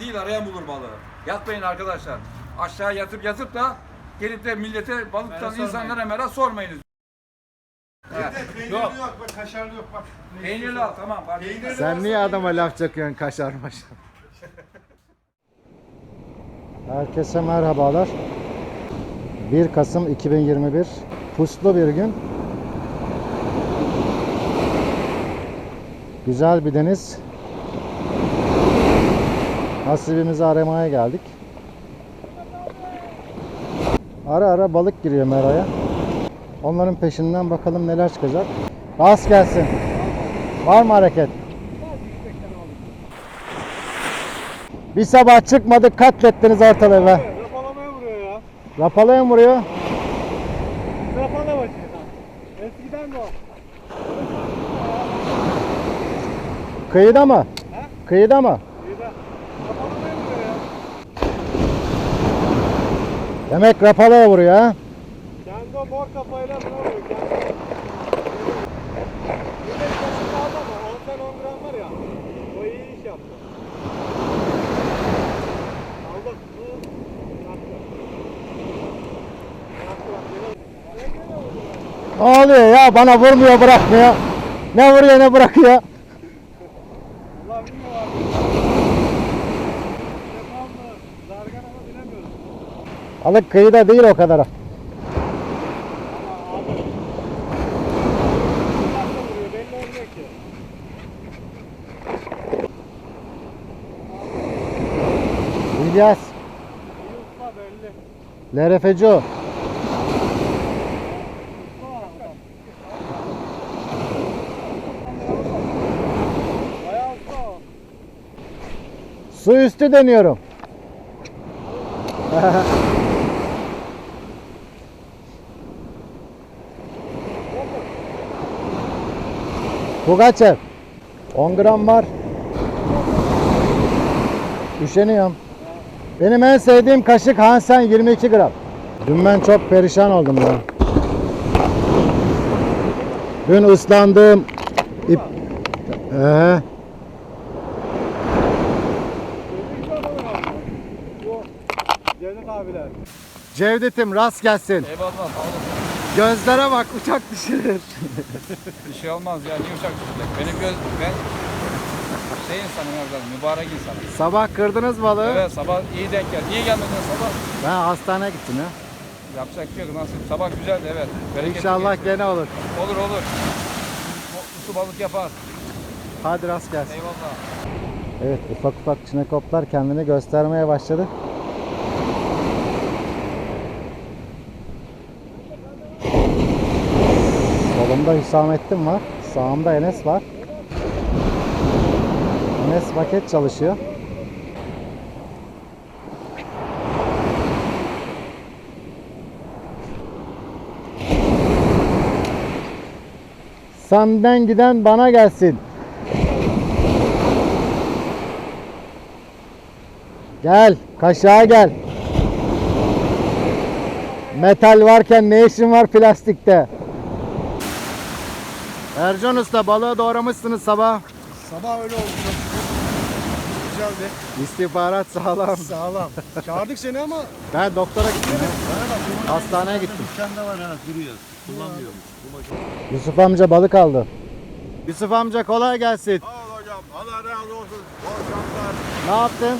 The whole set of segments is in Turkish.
değil arayan bulur balığı. Yatmayın arkadaşlar. Aşağı yatıp yatıp da gelip de millete balıktan sormayın. insanlara merak sormayınız. Evet. Peynirli Yok. yok. bak kaşarlı yok bak. Peynirli al tamam. Peynirli Sen niye peynirli. adama laf çakıyorsun kaşar maşar? Herkese merhabalar. 1 Kasım 2021 puslu bir gün. Güzel bir deniz. Nasibimizi aramaya geldik. Ara ara balık giriyor meraya. Onların peşinden bakalım neler çıkacak. Rast gelsin. Var mı hareket? Bir sabah çıkmadık katlettiniz ortalığı be. Rapalamaya vuruyor ya. Rapalaya mı vuruyor? Rapala başı. Eskiden de o. Kıyıda mı? Kıyıda mı? İyi de. Rapalamaya vuruyor ya. Demek rapalaya vuruyor ha? Kendi o mor kafayla vuruyor. De kaşık aldı ama 10 tane 10 gram var ya. O iyi iş yaptı. Yaktı bak. vurdu. Ne oluyor ya? Bana vurmuyor bırakmıyor. Ne vuruyor ne bırakıyor. Allah bilmiyor abi. Yapar mı? Zargan ama bilemiyoruz. Balık kıyıda değil o kadar. İlyas, usta o. Su üstü deniyorum. Pugaçev. 10 gram var. Üşeniyorum. Benim en sevdiğim kaşık Hansen 22 gram. Dün ben çok perişan oldum ya. Dün ıslandım. İp... Ee. Cevdet'im rast gelsin. Eyvallah. Gözlere bak uçak düşürür. Bir şey olmaz ya. Niye uçak düşecek? Benim göz... Ben şey insanım evladım. Mübarek insanım. Sabah kırdınız balığı. Evet sabah iyi denk geldi. Niye gelmedin sabah? Ben hastaneye gittim ya. Yapacak bir şey yok nasip. Sabah güzeldi evet. Bereketli İnşallah geçti. gene olur. Olur olur. Su balık yapar. Hadi rast gelsin. Eyvallah. Evet ufak ufak çinekoplar kendini göstermeye başladı. Solumda Hüsamettin var. Sağımda Enes var. Enes paket çalışıyor. Senden giden bana gelsin. Gel, kaşığa gel. Metal varken ne işin var plastikte? Ercan Usta balığı doğramışsınız sabah. Sabah öyle oldu çok şükür. Güzeldi. İstihbarat sağlam. Sağlam. Çağırdık seni ama Ben doktora gittim. ya. Hastaneye gittim. Dükkanda var ha duruyor. Kullanmıyormuş. Yusuf amca balık aldı. Yusuf amca kolay gelsin. Sağ ol hocam. Allah razı olsun. Bol şanslar. Ne yaptın?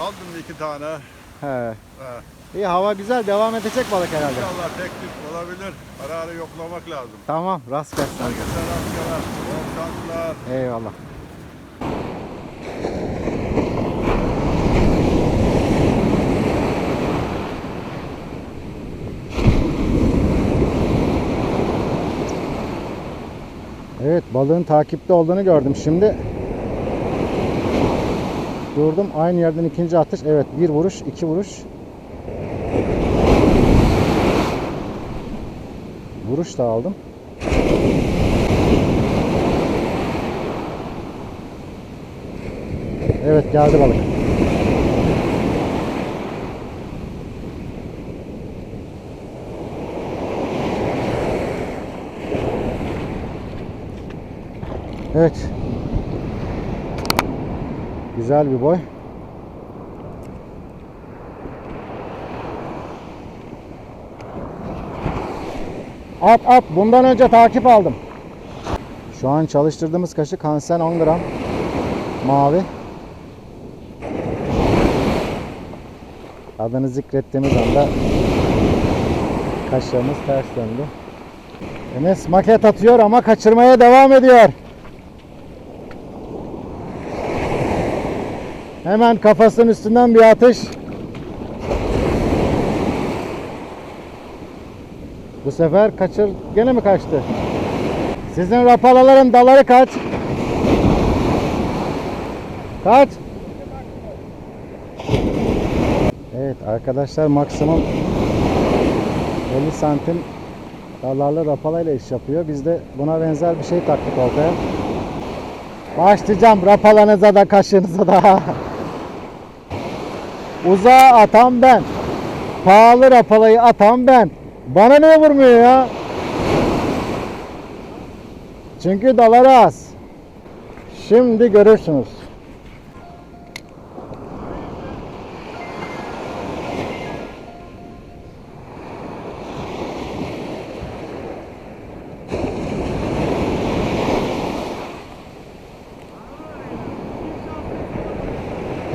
Aldım iki tane. He. He. İyi hava güzel devam edecek balık herhalde. İnşallah tek tük olabilir. Ara ara yoklamak lazım. Tamam rast gelsin. Herkese rastgele. Bol şanslar. Eyvallah. Evet balığın takipte olduğunu gördüm şimdi. Durdum aynı yerden ikinci atış. Evet bir vuruş iki vuruş. Vuruş da aldım. Evet geldi balık. Evet. Güzel bir boy. At at. Bundan önce takip aldım. Şu an çalıştırdığımız kaşık Hansen 10 gram. Mavi. Adını zikrettiğimiz anda kaşlarımız ters döndü. Enes maket atıyor ama kaçırmaya devam ediyor. Hemen kafasının üstünden bir atış. Bu sefer kaçır gene mi kaçtı? Sizin rapalaların daları kaç? Kaç? Evet arkadaşlar maksimum 50 santim dallarlı rapalayla iş yapıyor. Biz de buna benzer bir şey taktık ortaya. Başlayacağım rapalanıza da kaşınıza da. Uzağa atan ben. Pahalı rapalayı atan ben. Bana niye vurmuyor ya? Çünkü daları az. Şimdi görürsünüz.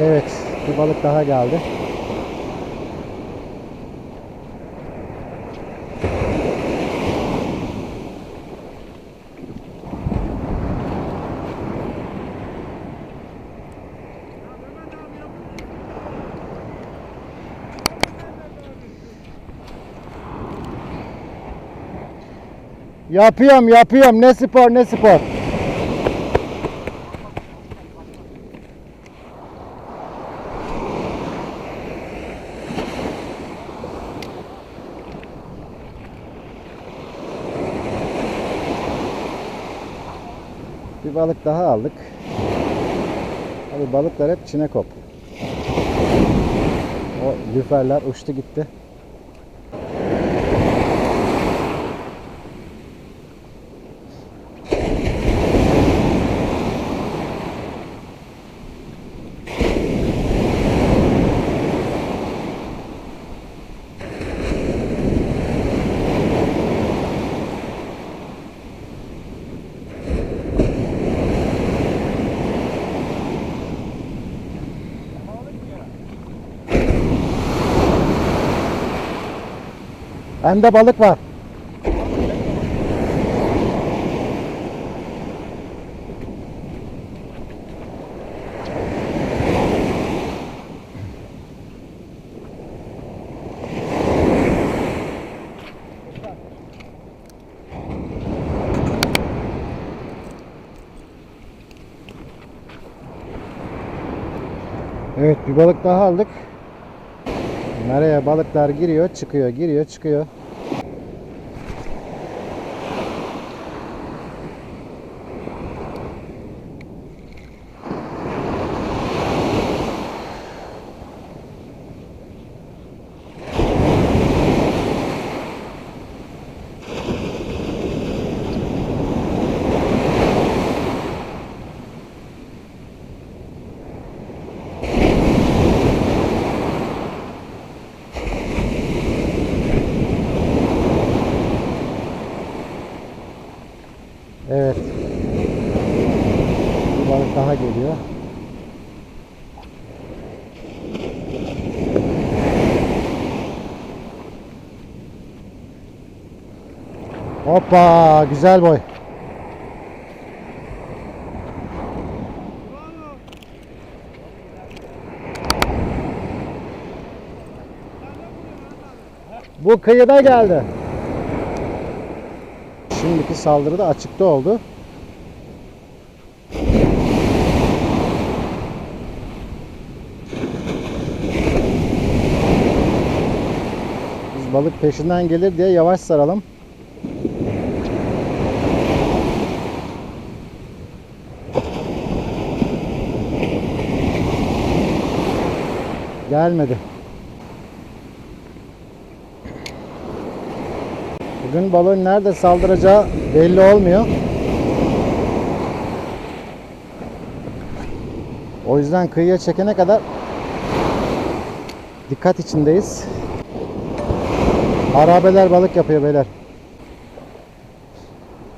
Evet, bir balık daha geldi. Yapıyorum, yapıyorum. Ne spor, ne spor. Bir balık daha aldık. Abi balıklar hep çinekop. O lüferler uçtu gitti. Bende balık var. Evet bir balık daha aldık. Nereye balıklar giriyor, çıkıyor, giriyor, çıkıyor. Evet. Bir balık daha geliyor. Hoppa güzel boy. Bu kıyıda geldi. Şimdiki saldırı da açıkta oldu. Biz balık peşinden gelir diye yavaş saralım. Gelmedi. Bugün balığın nerede saldıracağı belli olmuyor. O yüzden kıyıya çekene kadar dikkat içindeyiz. Harabeler balık yapıyor beyler.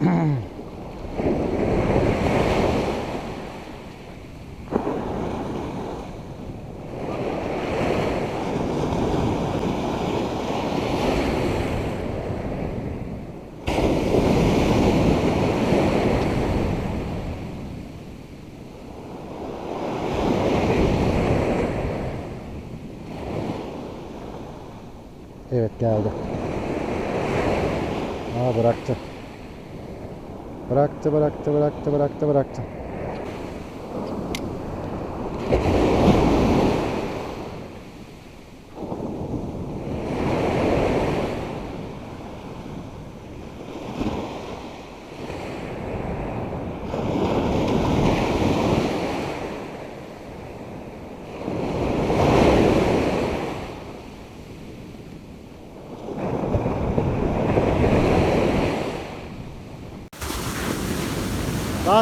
Evet geldi. Aa bıraktı. Bıraktı, bıraktı, bıraktı, bıraktı, bıraktı.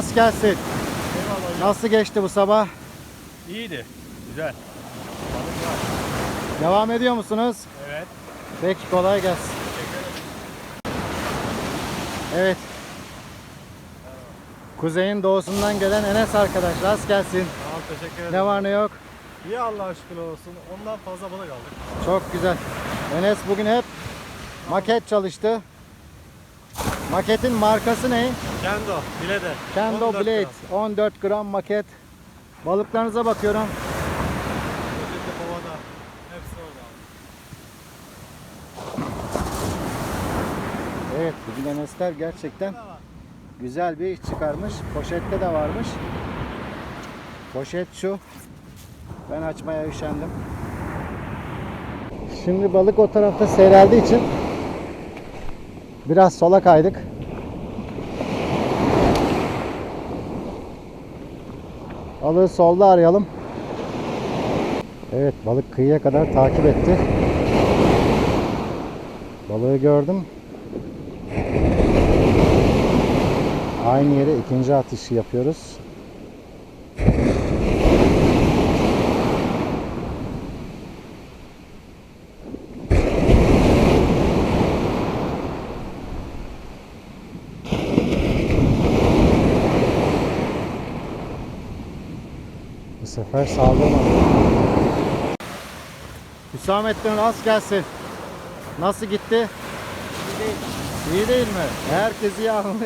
Rast gelsin. Nasıl geçti bu sabah? İyiydi. Güzel. Devam ediyor musunuz? Evet. Peki kolay gelsin. Evet. Kuzeyin doğusundan gelen Enes arkadaş rast gelsin. Tamam teşekkür ederim. Ne var ne yok? İyi Allah'a şükür olsun. Ondan fazla balık aldık. Çok güzel. Enes bugün hep maket çalıştı. Maketin markası ne? Kendo. Bile de. Kendo 14 Blade. gram. 14 gram maket. Balıklarınıza bakıyorum. Hepsi orada. Evet bugün Enesler gerçekten güzel bir iş çıkarmış. Poşette de varmış. Poşet şu. Ben açmaya üşendim. Şimdi balık o tarafta seyreldiği için biraz sola kaydık. Balığı solda arayalım. Evet balık kıyıya kadar takip etti. Balığı gördüm. Aynı yere ikinci atışı yapıyoruz. Bu sefer saldırmadı. Hüsamettin rast gelsin. Nasıl gitti? İyi değil. İyi değil mi? Herkes iyi anlamış.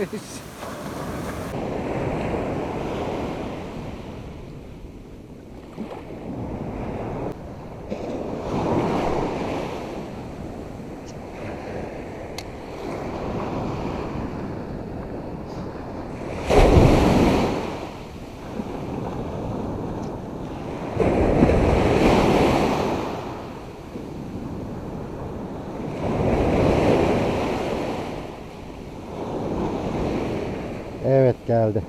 Evet geldi.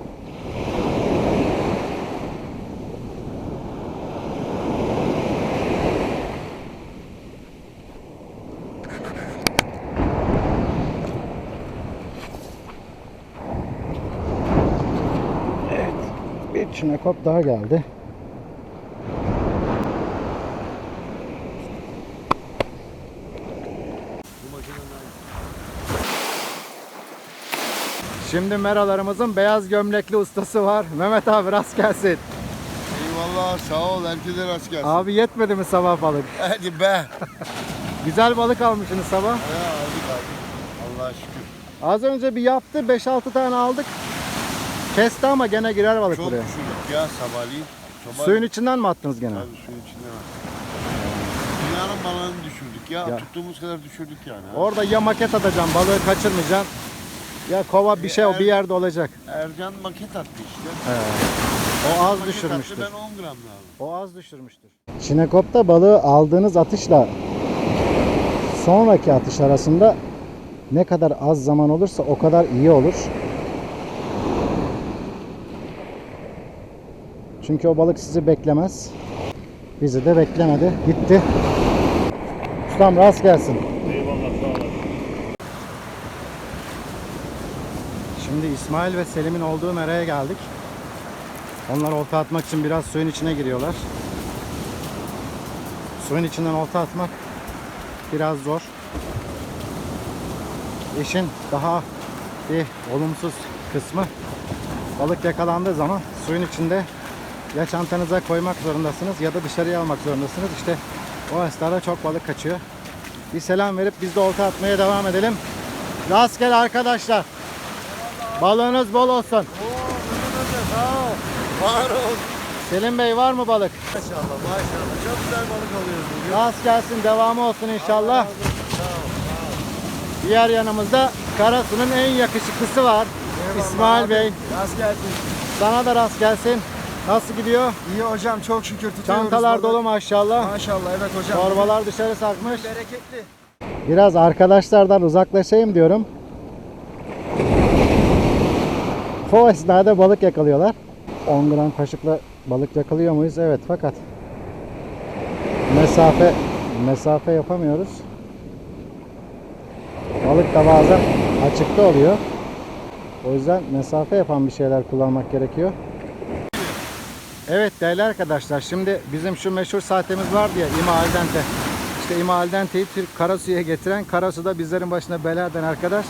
Evet. Bir çinekop daha geldi. Şimdi meralarımızın beyaz gömlekli ustası var. Mehmet abi rast gelsin. Eyvallah sağ ol herkese rast gelsin. Abi yetmedi mi sabah balık? Hadi be. Güzel balık almışsınız sabah. Ya aldık aldık. Allah'a şükür. Az önce bir yaptı 5-6 tane aldık. Kesti ama gene girer balık Çok buraya. düşürdük ya sabahleyin. Sabah Suyun içinden mi attınız gene? Tabii suyun içinde var. Dünyanın balığını düşürdük ya. Ya. Tuttuğumuz kadar düşürdük yani. Orada ya maket atacaksın balığı kaçırmayacaksın. Ya kova bir şey o bir yerde olacak. Ercan maket attı işte. O az Maket düşürmüştür. attı ben 10 gram aldım. O az düşürmüştür. Çinekop'ta balığı aldığınız atışla sonraki atış arasında ne kadar az zaman olursa o kadar iyi olur. Çünkü o balık sizi beklemez. Bizi de beklemedi. Gitti. Ustam rast gelsin. Eyvallah sağ olasın. Şimdi İsmail ve Selim'in olduğu meraya geldik. Onlar olta atmak için biraz suyun içine giriyorlar. Suyun içinden olta atmak biraz zor. İşin daha bir olumsuz kısmı balık yakalandığı zaman suyun içinde ya çantanıza koymak zorundasınız ya da dışarıya almak zorundasınız. İşte o esnada çok balık kaçıyor. Bir selam verip biz de olta atmaya devam edelim. Rastgele arkadaşlar. Balığınız bol olsun. Var ol. Selim Bey var mı balık? Maşallah maşallah. Çok güzel balık alıyoruz bugün. Rast gelsin devamı olsun inşallah. Diğer yanımızda Karasu'nun en yakışıklısı var. İsmail Bey. Rast gelsin. Sana da rast gelsin. Nasıl gidiyor? İyi hocam çok şükür tutuyoruz. Çantalar balık. dolu maşallah. Maşallah evet hocam. Torbalar dışarı sarkmış. Bereketli. Biraz arkadaşlardan uzaklaşayım diyorum. O esnada balık yakalıyorlar. 10 gram kaşıkla balık yakalıyor muyuz? Evet fakat mesafe mesafe yapamıyoruz. Balık da bazen açıkta oluyor. O yüzden mesafe yapan bir şeyler kullanmak gerekiyor. Evet değerli arkadaşlar şimdi bizim şu meşhur saatimiz var diye İma al dente. İşte İma al dente'yi Türk Karasu'ya getiren Karasu'da bizlerin başına bela eden arkadaş.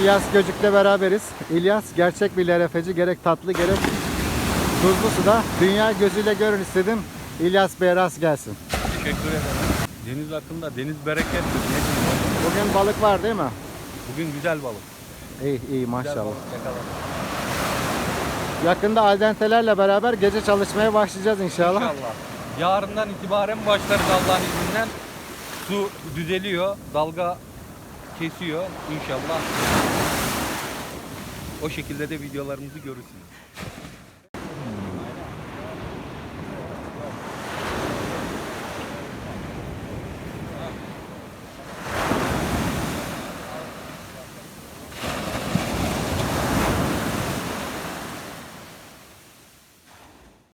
İlyas Göcük'le beraberiz. İlyas gerçek bir LRF'ci gerek tatlı gerek tuzlu suda dünya gözüyle görün istedim. İlyas Bey rast gelsin. Teşekkür ederim. Deniz akında deniz diyeyim? Bugün balık var değil mi? Bugün güzel balık. İyi iyi Güzel maşallah. balık. Yakında aldentelerle beraber gece çalışmaya başlayacağız inşallah. İnşallah. Yarından itibaren başlarız Allah'ın izniyle. Su düzeliyor, dalga kesiyor inşallah. O şekilde de videolarımızı görürsünüz.